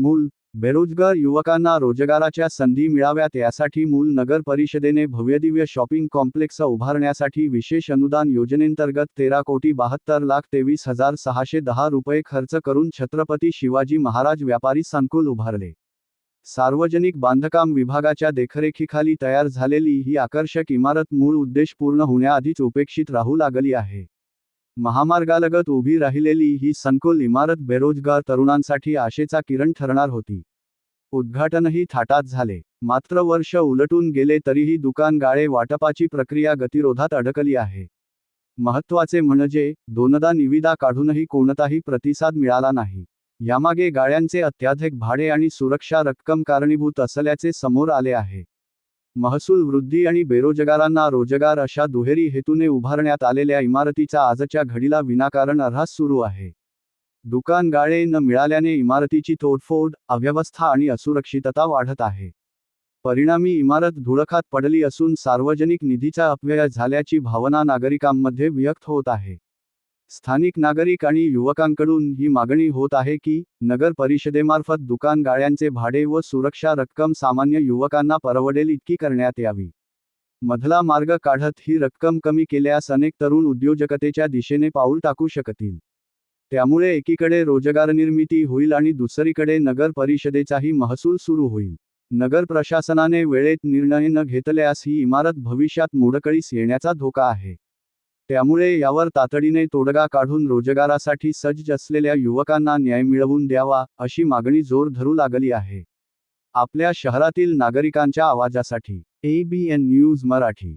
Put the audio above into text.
मूल बेरोजगार युवकांना रोजगाराच्या संधी मिळाव्यात यासाठी मूल नगर परिषदेने भव्यदिव्य शॉपिंग कॉम्प्लेक्स उभारण्यासाठी विशेष अनुदान योजनेंतर्गत तेरा कोटी बहात्तर लाख तेवीस हजार सहाशे दहा रुपये खर्च करून छत्रपती शिवाजी महाराज व्यापारी संकुल उभारले. सार्वजनिक बांधकाम विभागाच्या देखरेखीखाली तयार झालेली ही आकर्षक इमारत मूळ उद्देश पूर्ण होण्याआधीच उपेक्षित राहू लागली आहे. महामार्गालगत उभी राहिलेली ही संकुल इमारत बेरोजगार तरुणांसाठी आशेचा किरण ठरणार होती. उद्घाटनही थाटात झाले. मात्र वर्ष उलटून गेले तरीही दुकान गाळे वाटपाची प्रक्रिया गतिरोधात अडकली आहे. महत्त्वाचे म्हणजे दोनदा निविदा काढूनही कोणताही प्रतिसाद मिळाला नाही. यामागे गाळ्यांचे अत्याधिक भाडे आणि सुरक्षा रक्कम कारणीभूत असल्याचे समोर आले आहे. महसूल वृद्धी आणि बेरोजगारांना रोजगार अशा दुहेरी हेतूने उभारण्यात आलेल्या इमारतीचा आजच्या घडीला विनाकारण अर्हास सुरू आहे. दुकान गाळे न मिळाल्याने इमारतीची तोडफोड अव्यवस्था आणि असुरक्षितता वाढत आहे. परिणामी इमारत धुळखात पडली असून सार्वजनिक निधीचा अपव्यय झाल्याची भावना नागरिकांमध्ये व्यक्त होत आहे. स्थानिक नागरिक आणि युवकांकडून ही मागणी होत आहे की नगर परिषदेमार्फत दुकान गाळ्यांचे भाडे व सुरक्षा रक्कम सामान्य युवकांना परवडेल इतकी करण्यात यावी. मधला मार्ग काढत ही रक्कम कमी केल्यास अनेक तरुण उद्योजकतेच्या दिशेने पाऊल टाकू शकतील. त्यामुळे एकीकडे रोजगार निर्मिती होईल आणि दुसरीकडे नगर परिषदेचाही महसूल सुरू होईल. नगर प्रशासनाने वेळेत निर्णय न घेतल्यास ही इमारत भविष्यात मोडकळीस येण्याचा धोका आहे. त्यामुळे यावर तातडीने तोडगा काढून रोजगारासाठी सज्ज असलेल्या युवकांना न्याय मिळवून द्यावा अशी मागणी जोर धरू लागली आहे. आपल्या शहरातील नागरिकांच्या आवाजासाठी. ABN news Marathi.